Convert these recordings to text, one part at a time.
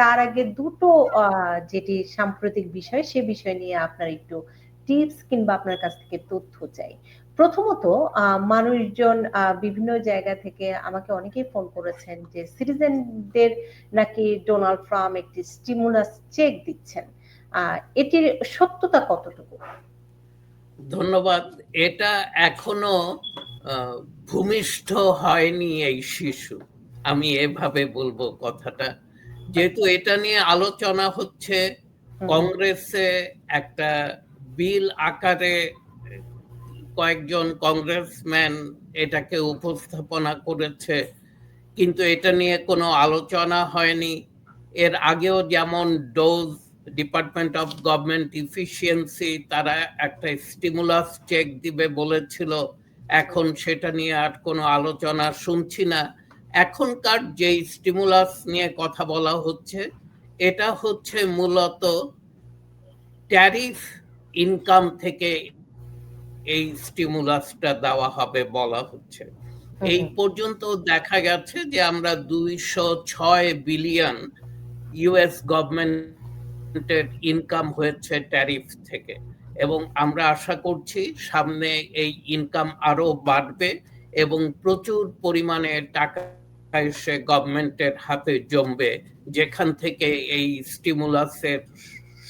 তার আগে দুটো যেটি সাম্প্রতিক বিষয়, সে বিষয় নিয়ে আপনার একটু টিপস কিংবা আপনার কাছ থেকে তথ্য চাই। প্রথমত মানুষজন বিভিন্ন জায়গা থেকে আমাকে অনেকেই ফোন করেছেন যে সিটিজেনদের নাকি ডোনাল্ড ট্রাম্প একটি স্টিমুলাস চেক দিচ্ছেন। এটির সত্যতা কতটুকু? ধন্যবাদ। এটা এখনও ভূমিষ্ঠ হয়নি এই শিশু। আমি এভাবে বলব কথাটা। যেহেতু এটা নিয়ে আলোচনা হচ্ছে কংগ্রেসে একটা বিল আকারে কয়েকজন কংগ্রেসম্যান এটাকে উপস্থাপনা করেছে কিন্তু এটা নিয়ে কোনো আলোচনা হয়নি। এর আগেও যেমন DOGE department of government efficiency তারা একটা স্টিমুলাস চেক দিবে বলেছিল এখন সেটা নিয়ে আর কোনো আলোচনা শুনছি না। এখনকার যে স্টিমুলাস নিয়ে কথা বলা হচ্ছে এটা হচ্ছে মূলত ট্যারিফ ইনকাম থেকে এই স্টিমুলাসটা দেওয়া হবে বলা হচ্ছে। এই পর্যন্ত দেখা গেছে যে আমরা দুইশো ছয় বিলিয়ন ইউএস গভর্নমেন্টের ইনকাম হয়েছে ট্যারিফ থেকে। এবং আমরা আশা করছি সামনে এই ইনকাম আরও বাড়বে এবং প্রচুর পরিমাণে টাকা এসে গভর্নমেন্টের হাতে জমবে, যেখান থেকে এই স্টিমুলাসের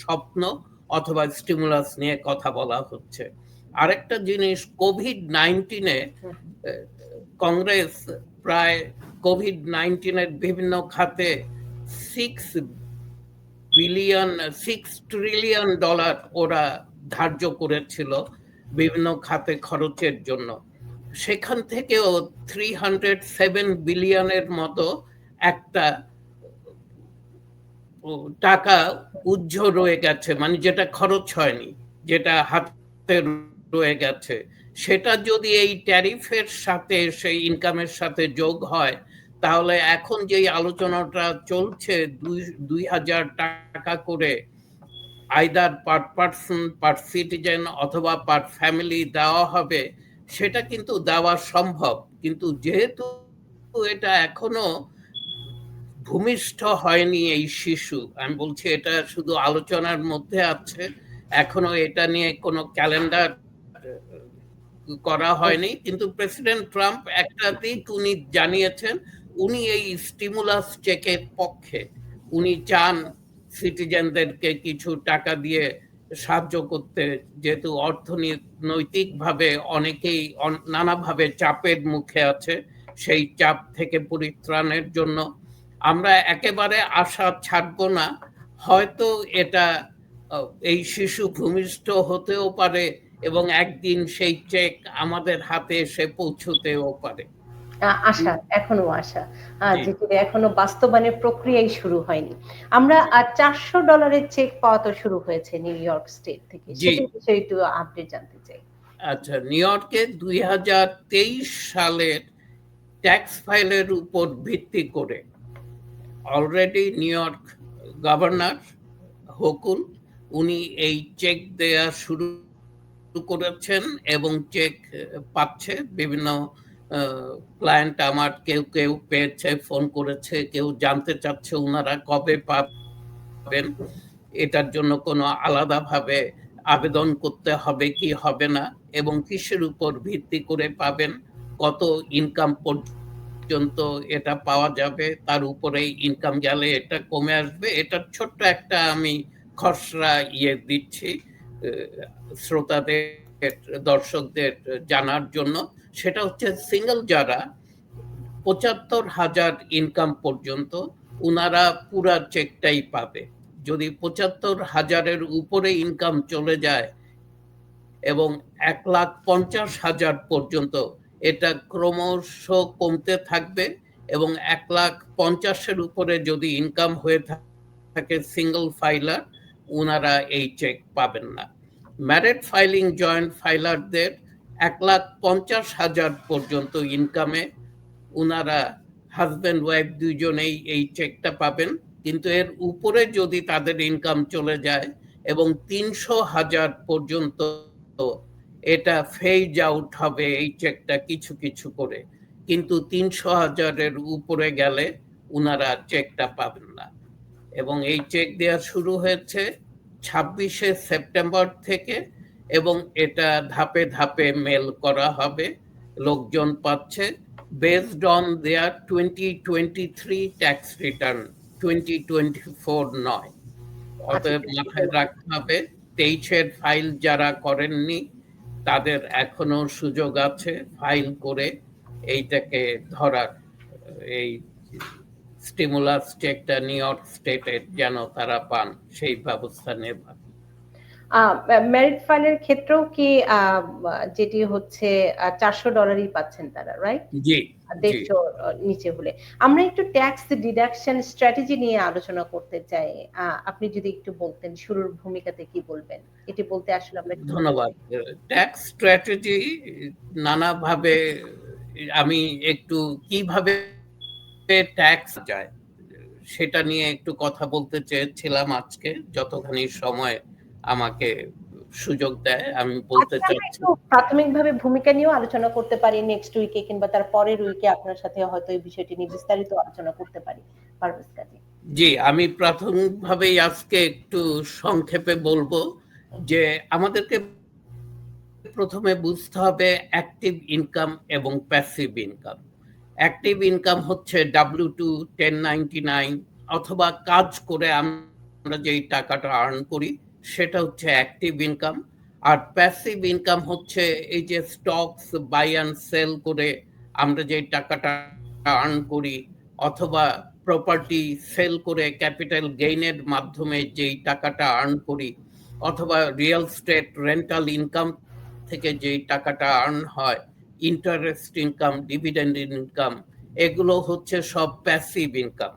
স্বপ্ন অথবা স্টিমুলাস নিয়ে কথা বলা হচ্ছে। আরেকটা জিনিস কোভিড নাইন্টিনে কংগ্রেস প্রায় কোভিড নাইন্টিনের বিভিন্ন খাতে six billion six trillion dollar ওরা ধার্য করেছিল বিভিন্ন খাতে খরচের জন্য। সেখান থেকেও থ্রি হান্ড্রেড সেভেন বিলিয়নের মতো একটা টাকা উজ্জ রয়ে গেছে মানে যেটা খরচ হয়নি, যেটা হাতে রয়ে গেছে। সেটা যদি এই ট্যারিফের সাথে, সেই ইনকামের সাথে যোগ হয়, তাহলে এখন যে আলোচনাটা চলছে, দুই দুই হাজার টাকা করে either per person per citizen অথবা পার ফ্যামিলি দেওয়া হবে সেটা কিন্তু দেওয়া সম্ভব। কিন্তু যেহেতু এটা এখনও ভূমিষ্ঠ হয়নি এই শিশু, আমি বলছি এটা শুধু আলোচনার মধ্যে আছে, এখনও এটা নিয়ে কোনো ক্যালেন্ডার করা হয়নি। কিন্তু প্রেসিডেন্ট ট্রাম্প একটা দিক উনি জানিয়েছেন, উনি এই স্টিমুলাস চেকের পক্ষে, উনি চান সিটিজেনদেরকে কিছু টাকা দিয়ে সাহায্য করতে, যেহেতু অর্থনৈতিকভাবে অনেকেই নানাভাবে চাপের মুখে আছে, সেই চাপ থেকে পরিত্রাণের জন্য আমরা একেবারে আশা ছাড়ব না। হয়তো এটা এই শিশু ভূমিষ্ঠ হতেও পারে এবং একদিন সেই চেক আমাদের হাতে এসে পৌঁছতেও পারে। আশা এখনও আশা। যেটি এখনও বাস্তবায়নের প্রক্রিয়াই শুরু হয়নি। আমরা চারশো ডলারের চেক পাওয়া তো শুরু হয়েছে নিউ ইয়র্ক স্টেট থেকে। সেটা বিষয়ে একটু আপডেট জানতে চাই। আচ্ছা নিউ ইয়র্কে দুই হাজার তেইশ সালের ট্যাক্স ফাইলের উপর ভিত্তি করে already New York governor Hochul উনি এই চেক দেয়া শুরু করেছেন এবং চেক পাচ্ছে বিভিন্ন ক্লায়েন্ট আমার কেউ কেউ পেয়েছে ফোন করেছে, কেউ জানতে চাচ্ছে ওনারা কবে পাবেন, এটার জন্য কোনো আলাদাভাবে আবেদন করতে হবে কি হবে না এবং কিসের উপর ভিত্তি করে পাবেন, কত ইনকাম পর্যন্ত এটা পাওয়া যাবে, তার উপরে ইনকাম গেলে এটা কমে আসবে এটা ছোট্ট একটা আমি খসড়া ইয়ে দিচ্ছি শ্রোতাদের, দর্শকদের জানার জন্য। সেটা হচ্ছে সিঙ্গেল যারা পঁচাত্তর হাজার ইনকাম পর্যন্ত উনারা পুরা চেকটাই পাবে। যদি পঁচাত্তর হাজারের উপরে ইনকাম চলে যায় এবং এক লাখ পঞ্চাশ হাজার পর্যন্ত এটা ক্রমশ কমতে থাকবে এবং এক লাখ পঞ্চাশের উপরে যদি ইনকাম হয়ে থাকে সিঙ্গল ফাইলার ওনারা এই চেক পাবেন না। ম্যারেড ফাইলিং জয়েন্ট ফাইলারদের এক লাখ পঞ্চাশ হাজার পর্যন্ত ইনকামে ওনারা হাজব্যান্ড ওয়াইফ দুইজনেই এই চেকটা পাবেন। কিন্তু এর উপরে যদি তাদের ইনকাম চলে যায় এবং তিনশো হাজার পর্যন্ত এটা ফেজ আউট হবে এই চেকটা কিছু কিছু করে, কিন্তু তিনশো হাজারের উপরে গেলে ওনারা চেকটা পাবেন না। এবং এই চেক দেওয়া শুরু হয়েছে ছাব্বিশে সেপ্টেম্বর থেকে এবং এটা ধাপে ধাপে মেল করা হবে। লোকজন পাচ্ছে। Based on their twenty twenty three tax return twenty twenty four নয়। অতএব মাথায় রাখতে হবে তেইশের ফাইল যারা করেননি তাদের এখনও সুযোগ আছে ফাইল করে এইটাকে ধরার এই স্টিমুলাস চেকটা নিউ ইয়র্ক স্টেটের যেন তারা পান সেই ব্যবস্থা নেবার। মেরিট ফাইলের ক্ষেত্রেও কি যেটি হচ্ছে চারশো ডলারই পাচ্ছেন তারা রাইট জি দেড়শো নিচে হলে। আমরা একটু ট্যাক্স ডিডাকশন স্ট্র্যাটেজি নিয়ে আলোচনা করতে চাই। আপনি যদি একটু বলতেন শুরুর ভূমিকাতে কি বলবেন? এটি বলতে আসলে আমরা ধন্যবাদ। ট্যাক্স স্ট্র্যাটেজি নানাভাবে আমি একটু কীভাবে ট্যাক্স যায় সেটা নিয়ে একটু কথা বলতে চেয়েছিলাম আজকে যতখানি সময় আমাকে সুযোগ দেয় আমি বলতে চাচ্ছি একটু প্রাথমিকভাবে ভূমিকা নিয়েও আলোচনা করতে পারি নেক্সট উইকে কিংবা তার পরের উইকে আপনার সাথে হয়তো এই বিষয়টি নিয়ে বিস্তারিত আলোচনা করতে পারি পারভেজ কাজী। জি আমি প্রাথমিকভাবেই আজকে একটু সংক্ষেপে বলব যে আমাদেরকে প্রথমে বুঝতে হবে অ্যাক্টিভ ইনকাম এবং প্যাসিভ ইনকাম অ্যাক্টিভ ইনকাম হচ্ছে W two ten ninety nine অথবা কাজ করে আমরা যেই টাকাটা আর্ন করি সেটা হচ্ছে অ্যাক্টিভ ইনকাম আর প্যাসিভ ইনকাম হচ্ছে এই যে স্টকস বাই অ্যান্ড সেল করে আমরা যে টাকাটা আর্ন করি অথবা প্রপার্টি সেল করে ক্যাপিটাল গেইনের মাধ্যমে যেই টাকাটা আর্ন করি অথবা রিয়েল স্টেট রেন্টাল ইনকাম থেকে যেই টাকাটা আর্ন হয় ইন্টারেস্ট ইনকাম ডিভিডেন্ড ইনকাম এগুলো হচ্ছে সব passive income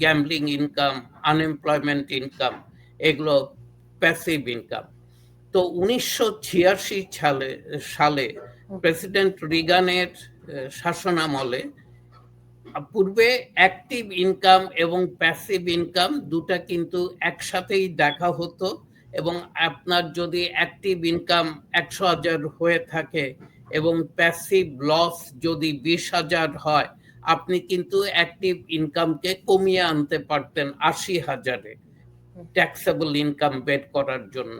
gambling income unemployment income এগুলো প্যাসিভ ইনকাম তো উনিশশো ছিয়াশি সালে সালে প্রেসিডেন্ট রিগানের শাসনামলে পূর্বে অ্যাক্টিভ ইনকাম এবং প্যাসিভ ইনকাম দুটা কিন্তু একসাথেই দেখা হতো এবং আপনার যদি অ্যাক্টিভ ইনকাম একশো হাজার হয়ে থাকে এবং প্যাসিভ লস যদি বিশ হাজার হয়, আপনি কিন্তু অ্যাক্টিভ ইনকামকে কমিয়ে আনতে পারতেন আশি হাজারে। ট্যাক্সেবল ইনকাম বের করার জন্য।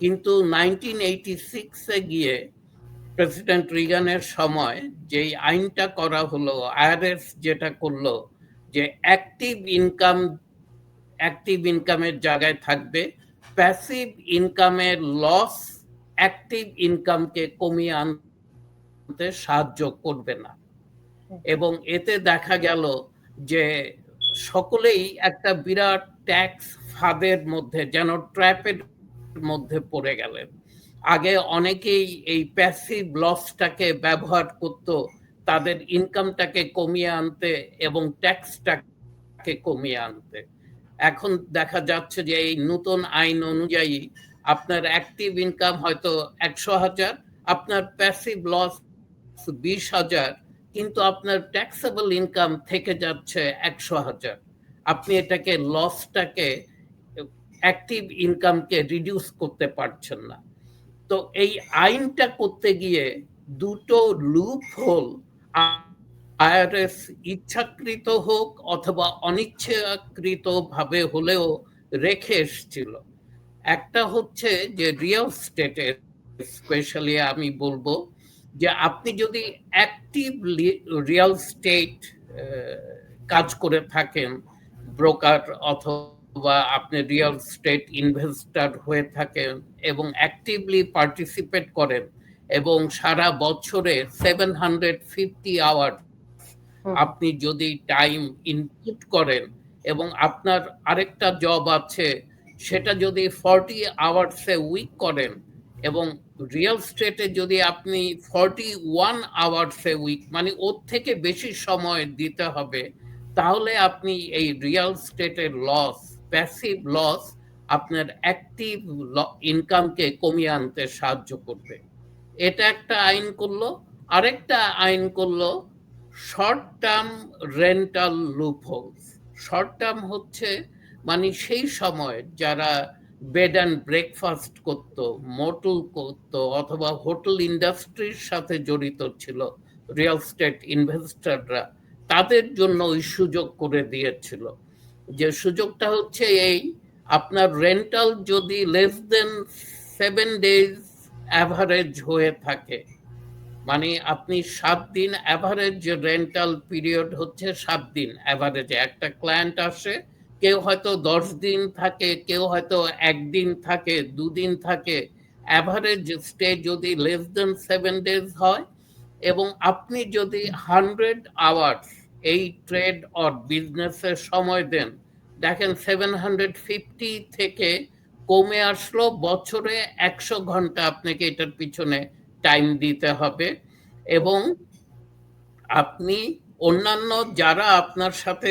কিন্তু নাইনটিন এইটি সিক্সে গিয়ে প্রেসিডেন্ট রিগানের সময় যেই আইনটা করা হলো আইআরএস যেটা করল, যে অ্যাক্টিভ ইনকাম অ্যাক্টিভ ইনকামের জায়গায় থাকবে প্যাসিভ ইনকামের লস অ্যাক্টিভ ইনকামকে কমিয়ে আনতে সাহায্য করবে না। এবং এতে দেখা গেল যে সকলেই একটা বিরাট ট্যাক্স ফাঁদের মধ্যে, যেন ট্র্যাপের মধ্যে পড়ে গেলেন। আগে অনেকেই এই প্যাসিভ লসটাকে ব্যবহার করত, তাদের ইনকামটাকে কমিয়ে আনতে এবং ট্যাক্সটাকে কমিয়ে আনতে। এখন দেখা যাচ্ছে যে এই নতুন আইন অনুযায়ী আপনার অ্যাক্টিভ ইনকাম হয়তো একশো হাজার, আপনার প্যাসিভ লস বিশ হাজার, কিন্তু আপনার ট্যাক্সেবল ইনকাম থেকে যাচ্ছে একশো হাজার। আপনি এটাকে লসটাকে অ্যাক্টিভ ইনকামকে রিডিউস করতে পারছেন না। তো এই আইনটা করতে গিয়ে দুটো লুপ হোল আইআরএস ইচ্ছাকৃত হোক অথবা অনিচ্ছাকৃত ভাবে হলেও রেখে এসছিল। একটা হচ্ছে যে রিয়েল স্টেটে স্পেশালি আমি বলব যে আপনি যদি অ্যাক্টিভ রিয়েল স্টেট কাজ করে থাকেন ব্রোকার অথবা আপনি রিয়েল স্টেট ইনভেস্টার হয়ে থাকেন এবং অ্যাক্টিভলি পার্টিসিপেট করেন এবং সারা বছরে সেভেন হান্ড্রেড ফিফটি আওয়ার আপনি যদি টাইম ইনপুট করেন এবং আপনার আরেকটা জব আছে সেটা যদি ফর্টি আওয়ার্সে উইক করেন এবং রিয়েল স্টেটে যদি আপনি ফর্টি ওয়ান আওয়ার্সে উইক মানে ওর থেকে বেশি সময় দিতে হবে তাহলে আপনি এই রিয়েল স্টেটের লস প্যাসিভ লস আপনার অ্যাক্টিভ ইনকামকে কমিয়ে আনতে সাহায্য করবে। এটা একটা আইন করল। আরেকটা আইন করল short term rental loopholes short term হচ্ছে মানে সেই সময় যারা বেড অ্যান্ড ব্রেকফাস্ট করত মোটল করত, অথবা হোটেল ইন্ডাস্ট্রির সাথে জড়িত ছিল রিয়েল স্টেট ইনভেস্টররা তাদের জন্য ওই সুযোগ করে দিয়েছিল। যে সুযোগটা হচ্ছে এই, আপনার রেন্টাল যদি less than seven days average হয়ে থাকে মানে আপনি সাত দিন অ্যাভারেজ রেন্টাল পিরিয়ড হচ্ছে সাত দিন অ্যাভারেজে একটা ক্লায়েন্ট আসে, কেউ হয়তো দশ দিন থাকে, কেউ হয়তো একদিন থাকে, দুদিন থাকে অ্যাভারেজ স্টে যদি লেস দেন সেভেন ডেজ হয়, এবং আপনি যদি হান্ড্রেড আওয়ার্স এই ট্রেড অর বিজনেসের সময় দেন। দেখেন সেভেন হান্ড্রেড ফিফটি থেকে কমে আসলো, বছরে একশো ঘণ্টা আপনাকে এটার পিছনে টাইম দিতে হবে। এবং আপনি অন্যান্য যারা আপনার সাথে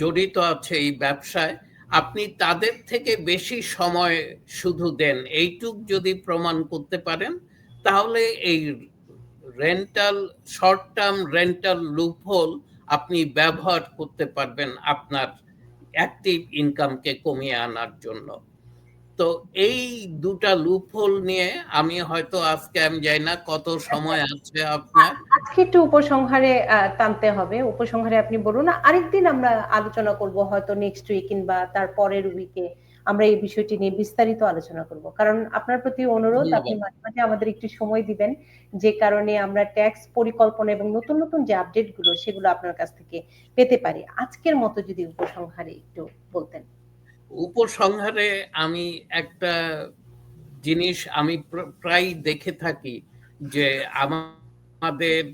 জড়িত আছে এই ব্যবসায়, আপনি তাদের থেকে বেশি সময় শুধু দেন। এইটুক যদি প্রমাণ করতে পারেন, তাহলে এই rental short term rental loop loophole আপনি ব্যবহার করতে পারবেন আপনার অ্যাক্টিভ ইনকামকে কমিয়ে আনার জন্য। তো এই দুটা লুপহোল নিয়ে আমি হয়তো আজকে আমি যাই না কত সময় আছে আপনার। আজকে একটু উপসংহারে টানতে হবে। উপসংহারে আপনি বলুন, আরেকদিন আমরা আলোচনা করব হয়তো নেক্সট উইক কিংবা তার পরের উইকে আমরা এই বিষয়টি নিয়ে বিস্তারিত আলোচনা করব। কারণ আপনার প্রতি অনুরোধ আপনি মাঝে মাঝে আমাদের একটু সময় দিবেন যে কারণে আমরা ট্যাক্স পরিকল্পনা এবং নতুন নতুন যে আপডেটগুলো সেগুলো আপনার কাছ থেকে পেতে পারি। আজকের মতো যদি উপসংহারে একটু বলতেন। উপসংহারে আমি একটা জিনিস আমি প্র- প্রায় দেখে থাকি যে আমাদের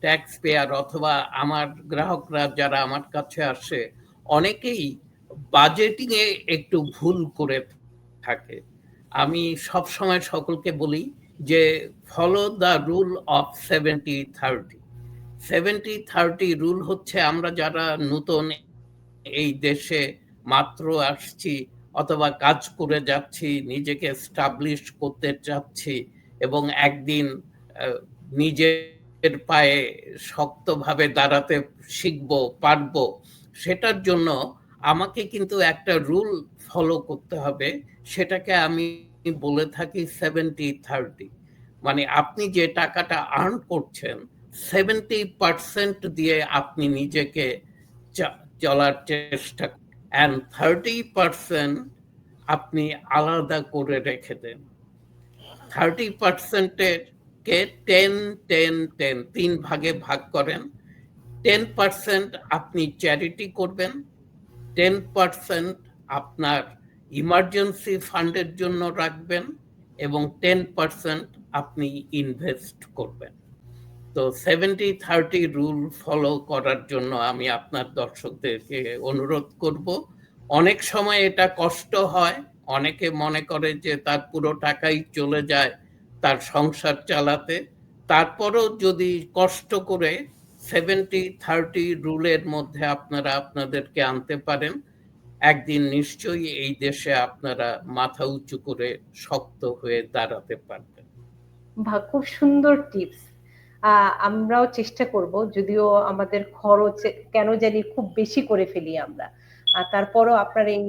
ট্যাক্স পেয়ার অথবা আমার গ্রাহকরা যারা আমার কাছে আসে অনেকেই বাজেটিং এ একটু ভুল করে থাকে। আমি সব সময় সকলকে বলি যে follow the rule of seventy thirty seventy thirty rule হচ্ছে আমরা যারা নতুন এই দেশে মাত্র আসছি অথবা কাজ করে যাচ্ছি, নিজেকে স্টাবলিশ করতে চাচ্ছি এবং একদিন নিজের পায়ে শক্তভাবে দাঁড়াতে শিখব, পারব, সেটার জন্য আমাকে কিন্তু একটা রুল ফলো করতে হবে, সেটাকে আমি বলে থাকি সেভেন্টি থার্টি মানে আপনি যে টাকাটা আর্ন করছেন সেভেন্টি পার্সেন্ট দিয়ে আপনি নিজেকে চলার চেষ্টা অ্যান্ড থার্টি পার্সেন্ট আপনি আলাদা করে রেখে দেন। থার্টি পার্সেন্টের কে টেন টেন টেন তিন ভাগে ভাগ করেন। টেন পার্সেন্ট আপনি চ্যারিটি করবেন টেন পার্সেন্ট আপনার ইমার্জেন্সি ফান্ডের জন্য রাখবেন এবং টেন পার্সেন্ট আপনি ইনভেস্ট করবেন। তো সেভেন্টি থার্টি রুল ফলো করার জন্য আমি আপনার দর্শকদেরকে অনুরোধ করব। অনেক সময় এটা কষ্ট হয়, অনেকে মনে করে যে তার পুরো টাকাই চলে যায় তার সংসার চালাতে। তারপরও যদি কষ্ট করে সেভেন্টি থার্টি রুলের মধ্যে আপনারা আপনাদেরকে আনতে পারেন। একদিন নিশ্চয়ই এই দেশে আপনারা মাথা উঁচু করে শক্ত হয়ে দাঁড়াতে পারবেন। বা খুব সুন্দর টিপস। আমরাও চেষ্টা করব, যদিও আমাদের খরচ কেন জানি খুব বেশি করে ফেলি আমরা। আর তারপরও আপনার এই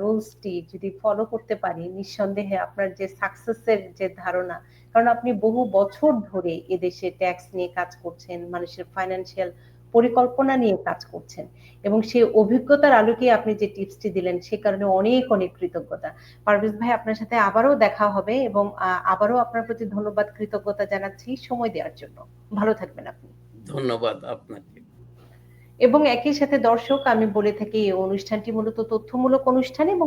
রুলসটি যদি ফলো করতে পারি, নিঃসন্দেহে আপনার যে সাকসেসের যে ধারণা কারণ আপনি বহু বছর ধরে এদেশে ট্যাক্স নিয়ে কাজ করছেন মানুষের ফাইন্যান্সিয়াল পরিকল্পনা নিয়ে কাজ করছেন এবং সেই অভিজ্ঞতার আলোকে আপনি যে টিপসটি দিলেন সে কারণে অনেক অনেক কৃতজ্ঞতা। পারভেজ ভাই আপনার সাথে আবারও দেখা হবে এবং আবারও আপনার প্রতি ধন্যবাদ কৃতজ্ঞতা জানাচ্ছি সময় দেওয়ার জন্য। ভালো থাকবেন আপনি। ধন্যবাদ আপনাকে। এবং একই সাথে দর্শক আমি বলে থাকি এই অনুষ্ঠানটি মূলত তথ্যমূলক অনুষ্ঠান এবং